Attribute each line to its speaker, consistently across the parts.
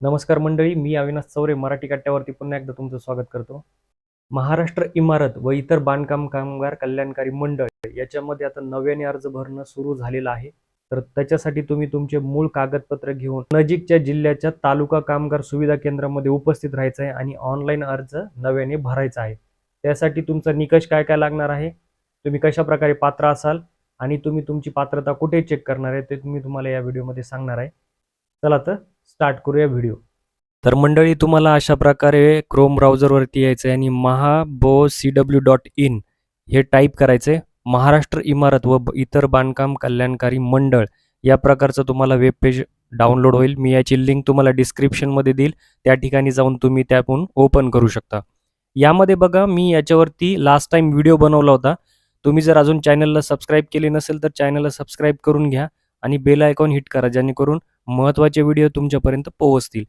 Speaker 1: नमस्कार मंडळी मी अविनाश चौरे मराठी कट्ट्यावरती पुन्हा एकदा तुमचं स्वागत करतो. महाराष्ट्र इमारत व इतर बांधकाम कामगार कल्याणकारी मंडळ याच्यामध्ये आता नव्याने अर्ज भरणं सुरू झालेलं आहे. तर त्याच्यासाठी तुम्ही तुमचे मूळ कागदपत्र घेऊन नजीकच्या जिल्ह्याच्या तालुका कामगार सुविधा केंद्रामध्ये उपस्थित राहायचं आहे आणि ऑनलाईन अर्ज नव्याने भरायचा आहे. त्यासाठी तुमचा निकष काय काय लागणार आहे? तुम्ही कशा प्रकारे पात्र असाल? आणि तुम्ही तुमची पात्रता कुठे चेक करणार आहे ते तुम्ही तुम्हाला या व्हिडिओमध्ये सांगणार आहे. चला तर स्टार्ट करूया व्हिडिओ. तर मंडळी तुम्हाला अशा प्रकारे क्रोम ब्राउझरवरती यायचं आहे आणि महाबो सी डब्ल्यू डॉट इन हे टाईप करायचं आहे महाराष्ट्र इमारत व इतर बांधकाम कल्याणकारी मंडळ या प्रकारचं तुम्हाला वेब पेज डाउनलोड होईल. मी याची लिंक तुम्हाला डिस्क्रिप्शनमध्ये देईल. त्या ठिकाणी जाऊन तुम्ही त्यातून ओपन करू शकता. यामध्ये बघा मी याच्यावरती लास्ट टाइम व्हिडिओ बनवला होता. तुम्ही जर अजून चॅनलला सबस्क्राईब केले नसेल तर चॅनलला सबस्क्राईब करून घ्या. आणि बेल आयकॉन हिट करा जेणेकरून महत्त्वाचे व्हिडिओ तुमच्यापर्यंत पोहोचतील.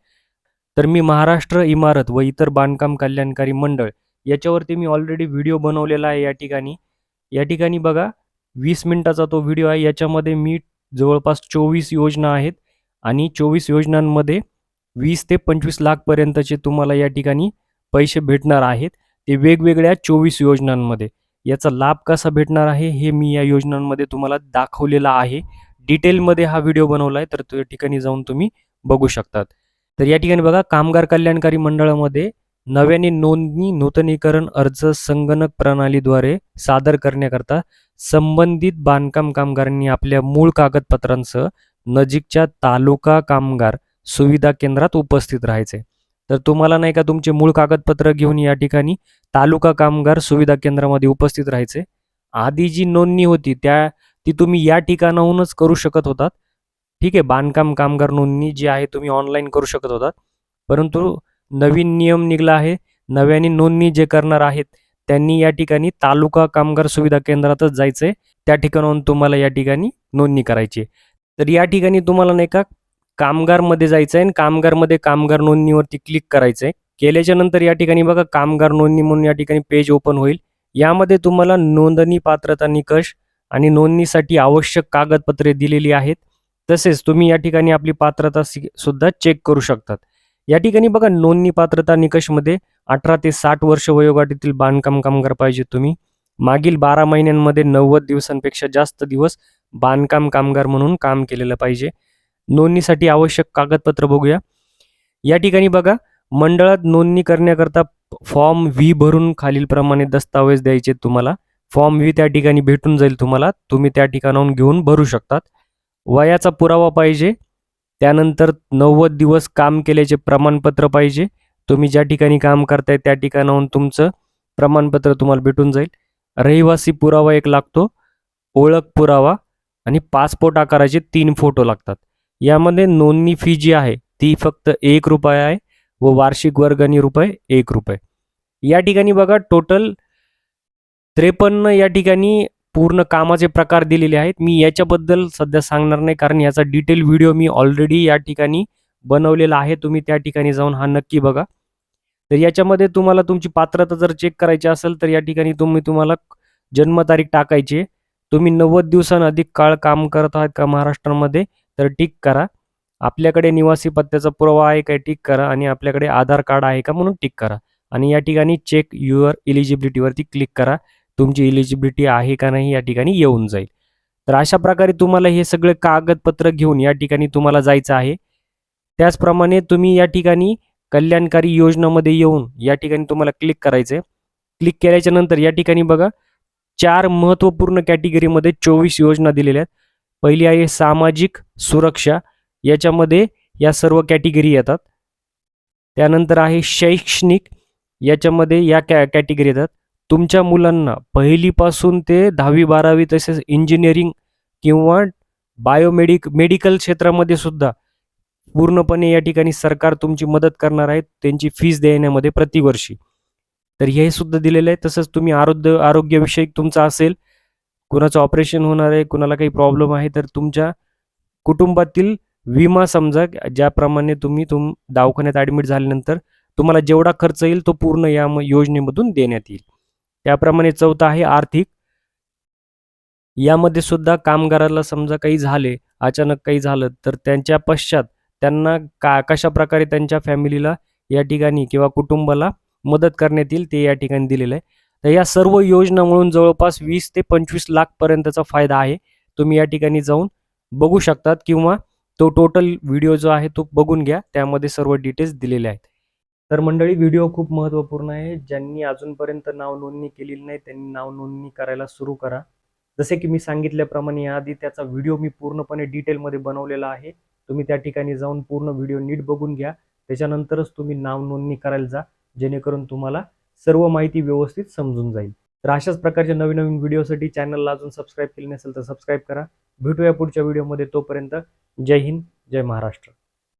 Speaker 1: तर मी महाराष्ट्र इमारत व इतर बांधकाम कल्याणकारी मंडळ याच्यावरती मी ऑलरेडी व्हिडिओ बनवलेला आहे या ठिकाणी. या ठिकाणी बघा वीस मिनिटाचा तो व्हिडिओ आहे. याच्यामध्ये मी जवळपास चोवीस योजना आहेत आणि चोवीस योजनांमध्ये वीस ते पंचवीस लाखपर्यंतचे तुम्हाला या ठिकाणी पैसे भेटणार आहेत. ते वेगवेगळ्या चोवीस योजनांमध्ये. याचा लाभ कसा भेटणार आहे हे मी या योजनांमध्ये तुम्हाला दाखवलेला आहे. डिटेलमध्ये हा व्हिडिओ बनवला आहे तर त्या ठिकाणी जाऊन तुम्ही बघू शकतात. तर या ठिकाणी बघा कामगार कल्याणकारी मंडळामध्ये नव्याने नोंदणी नूतनीकरण अर्ज संगणक प्रणालीद्वारे सादर करण्याकरता संबंधित बांधकाम कामगारांनी आपल्या मूळ कागदपत्रांसह नजीकच्या तालुका कामगार सुविधा केंद्रात उपस्थित राहायचे. तर तुम्हाला नाही का तुमचे मूळ कागदपत्र घेऊन या ठिकाणी तालुका कामगार सुविधा केंद्रामध्ये उपस्थित राहायचे. आधी जी नोंदणी होती त्या ती तुम्ही या ठिकाणाहूनच करू शकत होतात. ठीक आहे बांधकाम कामगार नोंदणी जी आहे तुम्ही ऑनलाईन करू शकत होतात. परंतु नवीन नियम निघाला आहे. नव्याने नोंदणी जे करणार आहेत त्यांनी या ठिकाणी तालुका कामगार सुविधा केंद्रातच जायचं. आहे त्या ठिकाणाहून तुम्हाला या ठिकाणी नोंदणी करायची. आहे तर या ठिकाणी तुम्हाला नाही का कामगारमध्ये जायचं आहे आणि कामगारमध्ये कामगार नोंदणीवरती क्लिक करायचं आहे. केल्याच्यानंतर या ठिकाणी बघा कामगार नोंदणी म्हणून या ठिकाणी पेज ओपन होईल. यामध्ये तुम्हाला नोंदणी पात्रता निकष आणि नोंदणीसाठी आवश्यक कागदपत्रे दिलेली आहेत. तसेच तुम्ही या ठिकाणी आपली पात्रता सुद्धा चेक करू शकतात. या ठिकाणी बघा नोंदणी पात्रता निकषमध्ये अठरा ते साठ वर्ष वयोगटातील बांधकाम कामगार पाहिजे तुम्ही. मागील बारा महिन्यांमध्ये नव्वद दिवसांपेक्षा जास्त दिवस बांधकाम कामगार म्हणून काम केलेलं पाहिजे. नोंदणीसाठी आवश्यक कागदपत्र बघूया. या ठिकाणी बघा मंडळात नोंदणी करण्याकरता फॉर्म व्ही भरून खालीलप्रमाणे दस्तावेज द्यायचे तुम्हाला. फॉर्म व्ही त्या ठिकाणी भेटून जाईल तुम्हाला. तुम्ही त्या ठिकाणाहून घेऊन भरू शकतात. वयाचा पुरावा पाहिजे. त्यानंतर नव्वद दिवस काम केल्याचे प्रमाणपत्र पाहिजे. तुम्ही ज्या ठिकाणी काम करताय त्या ठिकाणाहून तुमचं प्रमाणपत्र तुम्हाला भेटून जाईल. रहिवासी पुरावा एक लागतो. ओळख पुरावा आणि पासपोर्ट आकाराचे तीन फोटो लागतात. यामध्ये नोंदणी फी जी आहे ती फक्त एक रुपये आहे व वार्षिक वर्गणी रुपये एक रुपये. या ठिकाणी बघा टोटल त्रेपन्न या ठिकाणी पूर्ण कामाचे प्रकार दिलेले आहेत. मी याच्याबद्दल सध्या सांगणार नाही कारण याचा डिटेल व्हिडिओ मी ऑलरेडी या ठिकाणी बनवलेला आहे. तुम्ही त्या ठिकाणी जाऊन हा नक्की बघा. तर याच्यामध्ये तुम्हाला तुमची पात्रता जर चेक करायची असेल तर या ठिकाणी तुम्ही तुम्हाला जन्मतारीख टाकायची तुम्ही नव्वद दिवसांअधिक काळ काम करत आहात का महाराष्ट्रामध्ये तर टिक करा. आपल्याकडे निवासी पत्त्याचा पुरावा आहे काय टिक करा. आणि आपल्याकडे आधार कार्ड आहे का म्हणून टिक करा. आणि या ठिकाणी चेक युअर इलिजिबिलिटीवरती क्लिक करा. तुमची इलिजिबिलिटी आहे का नाही या ठिकाणी येऊन जाईल. तर अशा प्रकारे तुम्हाला हे सगळे कागदपत्र घेऊन या ठिकाणी तुम्हाला जायचं आहे. त्याचप्रमाणे तुम्ही या ठिकाणी कल्याणकारी योजनामध्ये येऊन या ठिकाणी तुम्हाला क्लिक करायचं आहे क्लिक केल्याच्यानंतर या ठिकाणी बघा चार महत्त्वपूर्ण कॅटेगरीमध्ये चोवीस योजना दिलेल्या आहेत. पहिली आहे सामाजिक सुरक्षा. याच्यामध्ये या सर्व कॅटेगरी येतात. त्यानंतर आहे शैक्षणिक. याच्यामध्ये या कॅ कॅटेगरी येतात. तुमच्या मुलांना पहिलीपासून ते दहावी बारावी तसेच इंजिनिअरिंग किंवा बायोमेडिक मेडिकल क्षेत्रामध्ये सुद्धा पूर्णपणे या ठिकाणी सरकार तुमची मदत करणार आहे त्यांची फीज देण्यामध्ये प्रतिवर्षी तर हे सुद्धा दिलेलं आहे तसंच तुम्ही आरोग्य आरोग्यविषयक तुमचं असेल कुणाचं ऑपरेशन होणार आहे कुणाला काही प्रॉब्लेम आहे तर तुमच्या कुटुंबातील विमा समजा ज्याप्रमाणे तुम्ही तुम दवाखान्यात ॲडमिट झाल्यानंतर तुम्हाला जेवढा खर्च येईल तो पूर्ण या म- योजनेमधून देण्यात येईल. त्याप्रमाणे चौथा आहे आर्थिक. यामध्ये सुद्धा कामगाराला समजा काही झाले अचानक काही झालं तर त्यांच्या पश्चात त्यांना का कशा प्रकारे त्यांच्या फॅमिलीला या ठिकाणी किंवा कुटुंबाला मदत करण्यात येईल ते या ठिकाणी दिलेलं आहे. तर या सर्व योजना म्हणून जवळपास वीस ते पंचवीस लाखपर्यंतचा फायदा आहे. तुम्ही या ठिकाणी जाऊन बघू शकतात किंवा तो टोटल व्हिडिओ जो आहे तो बघून घ्या. त्यामध्ये सर्व डिटेल्स दिलेले आहेत. तर मंडळी व्हिडिओ खूप महत्त्वपूर्ण आहे. ज्यांनी अजूनपर्यंत नाव नोंदणी केलेली नाही त्यांनी नाव नोंदणी करायला सुरू करा. जसे की मी सांगितल्याप्रमाणे याआधी त्याचा व्हिडिओ मी पूर्णपणे डिटेलमध्ये बनवलेला आहे. तुम्ही त्या ठिकाणी जाऊन पूर्ण व्हिडिओ नीट बघून घ्या. त्याच्यानंतरच तुम्ही नाव नोंदणी करायला जा जेणेकरून तुम्हाला सर्व माहिती व्यवस्थित समजून जाईल. तर अशाच प्रकारच्या नवीन नवीन व्हिडिओसाठी चॅनलला अजून सबस्क्राईब केले नसेल तर सबस्क्राईब करा. भेटूया पुढच्या व्हिडिओमध्ये तोपर्यंत जय हिंद जय महाराष्ट्र.